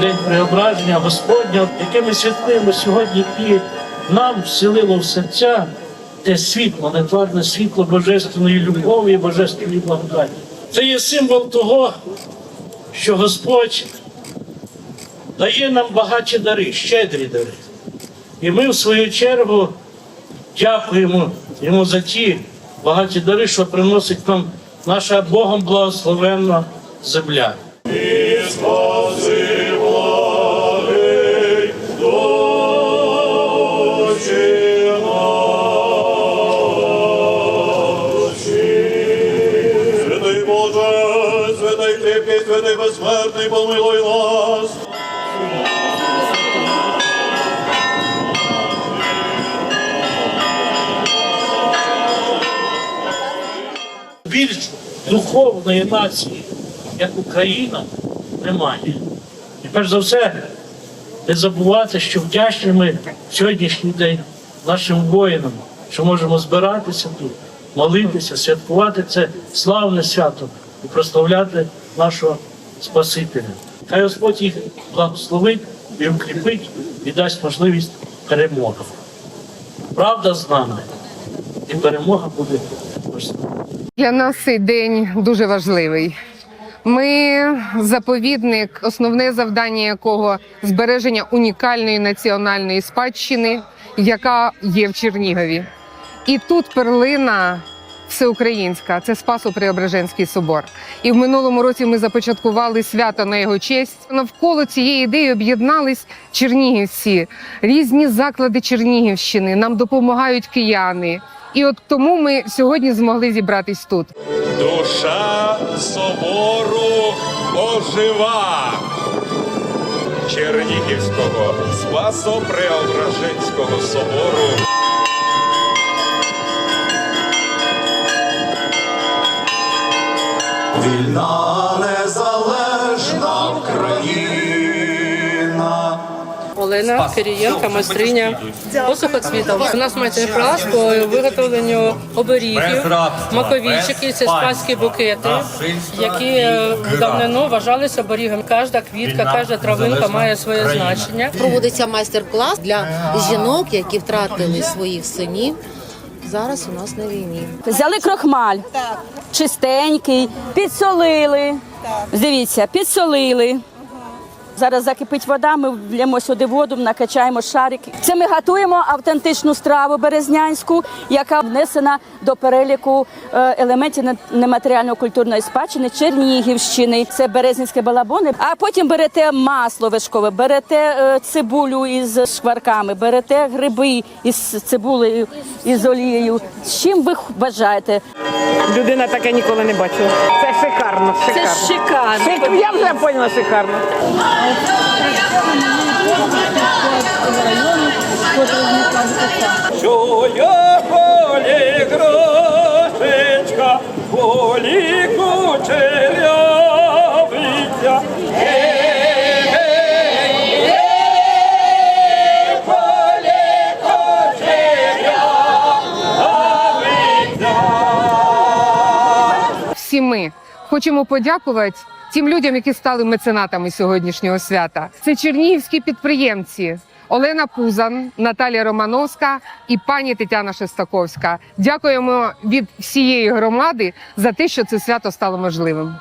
день преображення Господня, яке ми святкуємо сьогодні, і нам вселило в серця те світло, нетварне світло божественної любові і божественної благодаті. Це є символ того, що Господь дає нам багаті дари, щедрі дари. І ми, в свою чергу, дякуємо йому за ті багаті дари, що приносить нам наша Богом благословенна земля. Святий кріпкий, святий безсмертний, помилуй нас. більш духовної нації, як Україна, немає. І перш за все, не забувати, що вдячні ми сьогоднішній день нашим воїнам, що можемо збиратися тут, молитися, святкувати це славне свято і прославляти нашого Спасителя. Хай Господь їх благословить і укріпить і дасть можливість перемоги. Правда з нами, і перемога буде. Для нас цей день дуже важливий. Ми заповідник, основне завдання якого збереження унікальної національної спадщини, яка є в Чернігові. І тут перлина всеукраїнська це Спасо-Преображенський собор. І в минулому році ми започаткували свято на його честь. Навколо цієї ідеї об'єднались чернігівці, різні заклади Чернігівщини. Нам допомагають кияни. І от тому ми сьогодні змогли зібратись тут. Душа собору ожива Чернігівського Спасо-Преображенського собору. Вільна незалежна Україна. Олена Кирієнка, майстриня посухоцвітів. У нас майстер-клас по виготовленню оберігів, маковійчики, це спаські букети, які е, давнину вважалися оберігом. Кожна квітка, кожна травинка має своє значення. Проводиться майстер-клас для жінок, які втратили своїх синів. Зараз у нас на війні. Взяли крохмаль, чистенький, підсолили. Дивіться, підсолили. Зараз закипить вода, ми влємо сюди воду, накачаємо шарики. Це ми готуємо автентичну страву березнянську, яка внесена до переліку е, елементів не- нематеріальної культурної спадщини Чернігівщини. Це березнянські балабони. А потім берете масло вишкове, берете е, цибулю із шкварками, берете гриби із цибулею, із олією. З чим ви бажаєте? Людина таке ніколи не бачила. Це шикарно, шикарно. Це шикарно. Я вже поняла шикарно. Чує полі грошечка, полі кучерявиця. Всі ми хочемо подякувати тим людям, які стали меценатами сьогоднішнього свята. Це чернігівські підприємці. Олена Пузан, Наталія Романовська і пані Тетяна Шестаковська. Дякуємо від всієї громади за те, що це свято стало можливим.